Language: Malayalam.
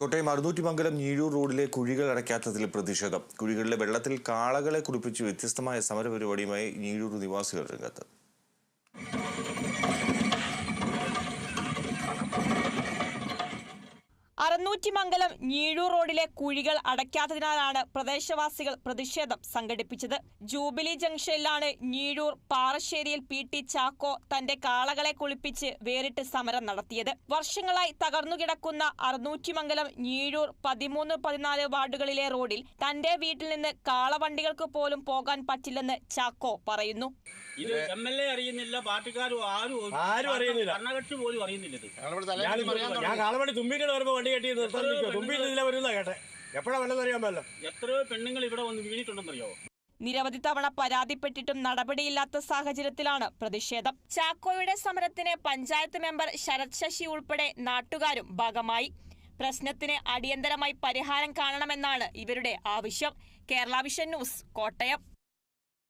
കോട്ടയം അറുന്നൂറ്റിമംഗലം ഞീഴൂർ റോഡിലെ കുഴികൾ അടയ്ക്കാത്തതിൽ പ്രതിഷേധം. കുഴികളിലെ വെള്ളത്തിൽ കാളകളെ കുടിപ്പിച്ച് വ്യത്യസ്തമായ സമരപരിപാടിയുമായി ഞീഴൂർ നിവാസികൾ രംഗത്ത്. അറുന്നൂറ്റിമംഗലം ഞീഴൂർ റോഡിലെ കുഴികൾ അടയ്ക്കാത്തതിനാലാണ് പ്രദേശവാസികൾ പ്രതിഷേധം സംഘടിപ്പിച്ചത്. ജൂബിലി ജംഗ്ഷനിലാണ് ഞീഴൂർ പാറശ്ശേരിയിൽ പി ടി ചാക്കോ തന്റെ കാളകളെ കുളിപ്പിച്ച് വേറിട്ട് സമരം നടത്തിയത്. വർഷങ്ങളായി തകർന്നുകിടക്കുന്ന അറുന്നൂറ്റിമംഗലം ഞീഴൂർ പതിമൂന്ന് പതിനാല് വാർഡുകളിലെ റോഡിൽ തന്റെ വീട്ടിൽ നിന്ന് കാളവണ്ടികൾക്ക് പോലും പോകാൻ പറ്റില്ലെന്ന് ചാക്കോ പറയുന്നു. ഇത് എം എൽ എ അറിയുന്നില്ല പാർട്ടിക്കാരും ആരും ആരും അറിയുന്നില്ല. ഭരണകക്ഷി പോലും അറിയുന്നില്ല ഞാൻ കാളവണ്ടി വണ്ടി കെട്ടി നിർത്താൻ നിൽക്കുക തുമ്പിയിൽ ഇതിലെ വരുന്ന കേട്ടെ. എപ്പോഴാ വല്ലതും അറിയാൻ പറ്റില്ല എത്രയോ പെണ്ണുങ്ങൾ ഇവിടെ വന്ന് വീണിട്ടുണ്ടെന്നറിയോ നിരവധി തവണ പരാതിപ്പെട്ടിട്ടും നടപടിയില്ലാത്ത സാഹചര്യത്തിലാണ് പ്രതിഷേധം. ചാക്കോയുടെ സമരത്തിന് പഞ്ചായത്ത് മെമ്പർ ശരത് ശശി ഉൾപ്പെടെ നാട്ടുകാരും ഭാഗമായി. പ്രശ്നത്തിന് അടിയന്തരമായി പരിഹാരം കാണണമെന്നാണ് ഇവരുടെ ആവശ്യം. Kerala vision news Kottayam.